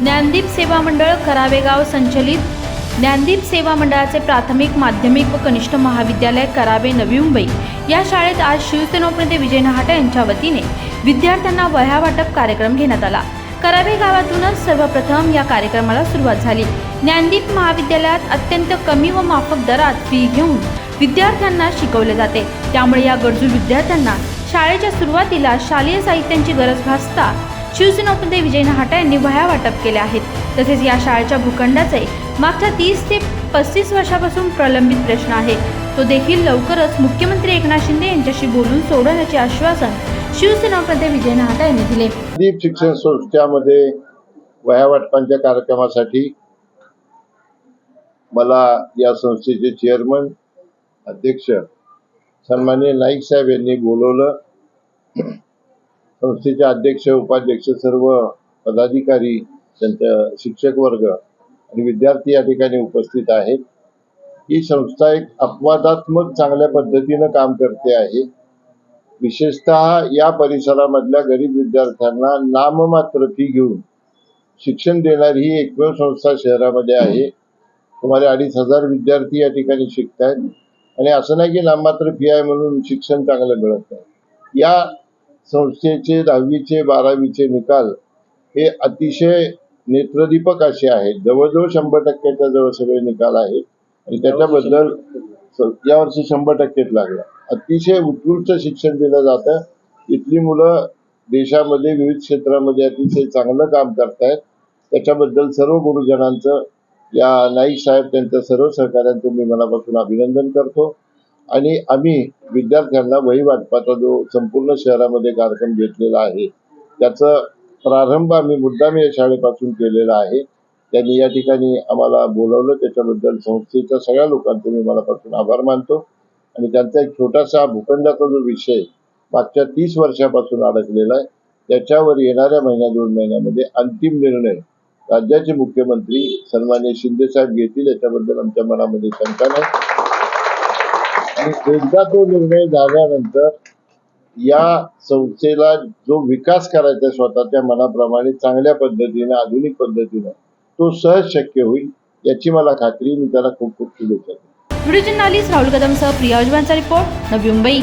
ज्ञानदीप सेवा मंडळ करावेगाव संचलित ज्ञानदीप सेवा मंडळाचे प्राथमिक माध्यमिक व कनिष्ठ महाविद्यालय करावे नवी मुंबई. या शाळेत आज शिवसेनोपनेते विजय नहाटे यांच्या वतीने विद्यार्थ्यांना वह्या वाटप कार्यक्रम घेण्यात आला. करावे गावातूनच सर्वप्रथम या कार्यक्रमाला सुरुवात झाली. ज्ञानदीप महाविद्यालयात अत्यंत कमी व माफक दरात फी घेऊन विद्यार्थ्यांना शिकवले जाते. त्यामुळे या गरजू विद्यार्थ्यांना शाळेच्या सुरुवातीला शालेय साहित्यांची गरज भासता शिवसेनाप्रतिनिधी विजय नहाटा यांनी वह्या वाटप केल्या आहेत. तसेच या शाळेच्या भूखंडाचे मागच्या तीस ते पस्तीस वर्षापासून प्रलंबित प्रश्न आहे. तो देखील लवकरच मुख्यमंत्री एकनाथ शिंदे यांच्याशी बोलून सोडवण्याचे आश्वासन शिवसेनाप्रतिनिधी विजय नहाटा यांनी दिले. दीप शिक्षण संस्थेमध्ये वह्या वाटपांच्या कार्यक्रमासाठी मला या संस्थेचे चेअरमन अध्यक्ष सन्माननीय नाईक साहेब यांनी बोलवलं. संस्थेचे अध्यक्ष उपाध्यक्ष सर्व पदाधिकारी त्यांचा शिक्षक वर्ग आणि विद्यार्थी या ठिकाणी उपस्थित आहेत. ही संस्था एक अपवादात्मक चांगल्या पद्धतीनं काम करते आहे. विशेषतः या परिसरामधल्या गरीब विद्यार्थ्यांना नाममात्र फी घेऊन शिक्षण देणारी ही एकमेव संस्था शहरामध्ये आहे. सुमारे अडीच हजार विद्यार्थी या ठिकाणी शिकत आहेत आणि असं नाही की नाममात्र फी आहे म्हणून शिक्षण चांगलं मिळत नाही. या संस्थेचे दहावीचे बारावीचे निकाल हे अतिशय नेत्रदीपक असे आहेत. जवळजवळ शंभर टक्क्याच्या जवळ सगळे निकाल आहेत. आणि त्याच्याबद्दल यावर्षी शंभर टक्केच लागला. अतिशय उत्कृष्ट शिक्षण दिलं जातं. इथली मुलं देशामध्ये विविध क्षेत्रामध्ये अतिशय चांगलं काम करतायत. त्याच्याबद्दल सर्व गुरुजनांचं या नाईक साहेब त्यांच्या सर्व सहकाऱ्यांचं मी मनापासून अभिनंदन करतो. आणि आम्ही विद्यार्थ्यांना वही वाटपाचा जो संपूर्ण शहरामध्ये कार्यक्रम घेतलेला आहे त्याचा प्रारंभ आम्ही मुद्दाम या शाळेपासून केलेला आहे. त्यांनी या ठिकाणी आम्हाला बोलवलं त्याच्याबद्दल संस्थेच्या सगळ्या लोकांचे मी मनापासून आभार मानतो. आणि त्यांचा एक छोटासा भूखंडाचा जो विषय मागच्या तीस वर्षापासून अडकलेला आहे त्याच्यावर येणाऱ्या महिन्या दोन महिन्यामध्ये अंतिम निर्णय राज्याचे मुख्यमंत्री सन्मान्य शिंदे साहेब घेतील याच्याबद्दल आमच्या मनामध्ये शंका नाही. एकदा तो निर्णय झाल्यानंतर या संस्थेला जो विकास करायचा स्वतःच्या मनाप्रमाणे चांगल्या पद्धतीने आधुनिक पद्धतीने तो सहज शक्य होईल याची मला खात्री मी त्याला खूप खूप शुभेच्छा व्हिडिओ जर्नालिस्ट राहुल कदमसह प्रिया उजवांचा रिपोर्ट. नवी मुंबई.